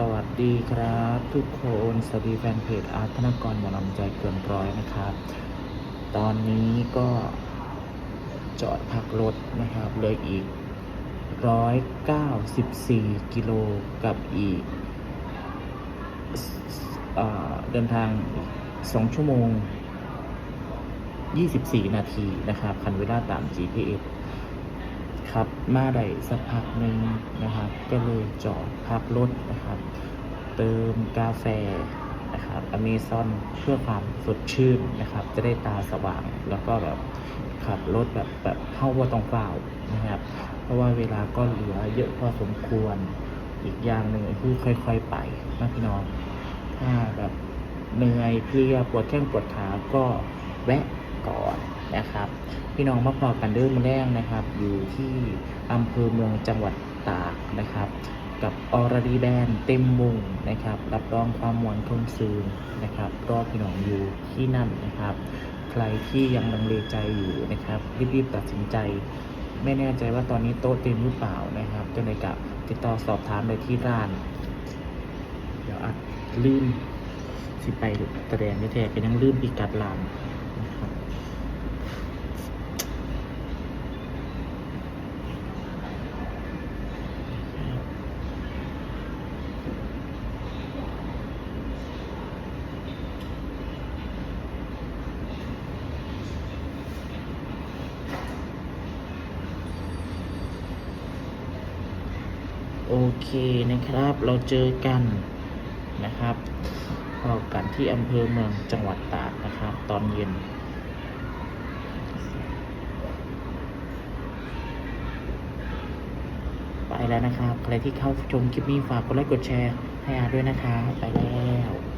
สวัสดีครับทุกคนสวัสดีแฟนเพจอาร์ตธนกรหมอลำใจเกินร้อยนะครับ ตอนนี้ก็จอดพักรถนะครับเหลยอีก 194 กิโลกับอีกเอ่อเดินทาง 2 ชั่วโมง 24 นาทีนะครับ คันเวลาตาม GPS ครับมาได้สักพักหนึ่งนะครับ ก็เลยจอดพักรถนะครับ เติมกาแฟนะครับอเมซอนเพื่อความสดชื่นนะครับ จะได้ตาสว่างแล้วก็แบบขับรถแบบแบบเข้าว่าต้องเฝ้านะครับ เพราะว่าเวลาก็เหลือเยอะพอสมควรอีกอย่างหนึ่งคือค่อยๆไปนะพี่น้องถ้าแบบเหนื่อยเพลียปวดแข้งปวดขาก็แวะก่อน นะครับ พี่น้องมาพอกันเดิมมแรกนะครับ อยู่ที่อำเภอเมืองจังหวัดตากนะครับ กับออรดีแบนเต็มวงนะครับ รับรองความมวลทนซืนนะครับรอบพี่น้องอยู่ที่นั่นนะครับ ใครที่ยังลังเลใจอยู่นะครับรีบๆตัดสินใจ ไม่แน่ใจว่าตอนนี้โต๊ะเต็มหรือเปล่านะครับจะในกับติดต่อสอบถามเลยที่ร้าน เดี๋ยวอัดลืมสิไปแสดงไม่แท้ก็ยังลืมปีกัดร้าน โอเคนะครับ เราเจอกันนะครับพอกันที่อำเภอเมืองจังหวัดตากนะครับ ตอนเย็นไปแล้วนะครับ ใครที่เข้าชมคลิปนี้ฝากกดไลค์กดแชร์ให้อาด้วยนะคะไปแล้ว